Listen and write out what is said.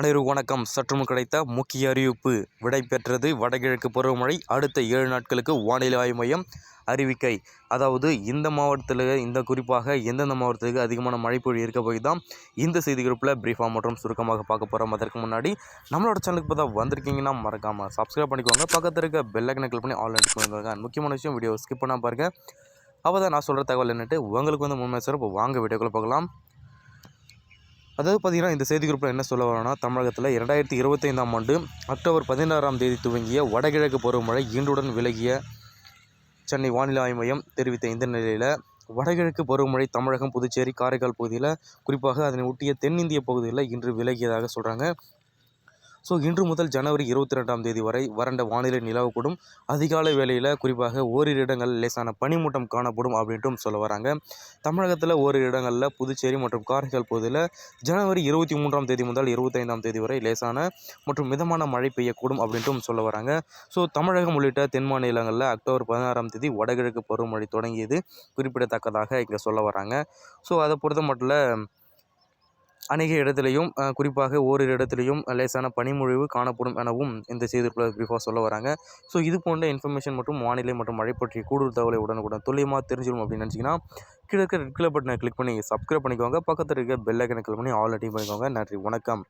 அனைவருக்கும் வணக்கம். சற்றுமுன் கிடைத்த முக்கிய அறிவிப்பு. விடை பெற்றது வடகிழக்கு பருவமழை அடுத்த ஏழு நாட்களுக்கு வானிலை ஆய்வு மையம் அறிவிக்கை. அதாவது இந்த மாவட்டத்தில் இந்த குறிப்பாக எந்தெந்த மாவட்டத்துக்கு அதிகமான மழைப்பொழி இருக்க போய் தான் இந்த செய்தி குரூப்பில் பிரீஃபாக மற்றும் சுருக்கமாக பார்க்க போகிறோம் அதற்கு முன்னாடி நம்மளோட சேனலுக்கு இப்போ தான் வந்திருக்கீங்கன்னா மறக்காமல் சப்ஸ்கிரைப் பண்ணிக்கோங்க. பக்கத்தில் இருக்க பெல்லைக்கனை கிளிக் பண்ணி ஆன்லைன் பண்ணிக்கோங்க முக்கியமான விஷயம் வீடியோ ஸ்கிப் பண்ணால் பாருங்கள் அப்போ தான் நான் சொல்கிற தகவல் என்னட்டு உங்களுக்கு வந்து முன்மை சிறப்பு. இப்போ வாங்க வீடியோக்குள்ளே பார்க்கலாம் அதாவது பார்த்தீங்கன்னா இந்த செய்தி குறிப்பில் என்ன சொல்ல வரோன்னா தமிழகத்தில் இரண்டாயிரத்தி இருபத்தைந்தாம் ஆண்டு அக்டோபர் பதினாறாம் தேதி துவங்கிய வடகிழக்கு பருவமழை இன்றுடன் விலகிய சென்னை வானிலை ஆய்வு மையம் தெரிவித்த இந்த நிலையில் வடகிழக்கு பருவமழை தமிழகம் புதுச்சேரி காரைக்கால் பகுதியில் குறிப்பாக அதனை ஒட்டிய தென்னிந்திய பகுதியில் இன்று விலகியதாக சொல்கிறாங்க ஸோ இன்று முதல் ஜனவரி இருபத்தி ரெண்டாம் தேதி வரை வறண்ட வானிலை நிலவக்கூடும். அதிகாலை வேளையில் குறிப்பாக ஓரிரு இடங்களில் லேசான பனிமூட்டம் காணப்படும் அப்படின்ட்டும் சொல்ல வராங்க. தமிழகத்தில் ஓரிரு இடங்களில் புதுச்சேரி மற்றும் காரைக்கால் பகுதியில் ஜனவரி இருபத்தி மூன்றாம் தேதி முதல் இருபத்தைந்தாம் தேதி வரை லேசான மற்றும் மிதமான மழை பெய்யக்கூடும் அப்படின்ட்டும் சொல்ல வராங்க. ஸோ தமிழகம் உள்ளிட்ட தென் மாநிலங்களில் அக்டோபர் பதினாறாம் தேதி வடகிழக்கு பருவமழை தொடங்கியது குறிப்பிடத்தக்கதாக இங்கே சொல்ல வராங்க. ஸோ அதை பொறுத்த மட்டும் அநேக இடத்துலையும் குறிப்பாக ஓரிரு இடத்துலையும் லேசான பனிமொழிவு காணப்படும் எனவும் இந்த செய்திக்குள்ள பிரீஃபாக சொல்ல வராங்க. ஸோ இது போன்ற இன்ஃபர்மேஷன் மற்றும் வானிலை மற்றும் மழை பற்றிய கூடுதல் தகவலை உடனுக்குடன் துல்லியமாக தெரிஞ்சிடும் அப்படின்னு நினச்சிங்கன்னா கீழே இருக்கிற ரெட் கலர் பட்டனை கிளிக் பண்ணி சப்ஸ்கிரைப் பண்ணிக்கோங்க. பக்கத்தில் இருக்க பெல் ஐக்கனை கிளிக் பண்ணி ஆல் அட்டையும் பண்ணிக்கோங்க. நன்றி வணக்கம்.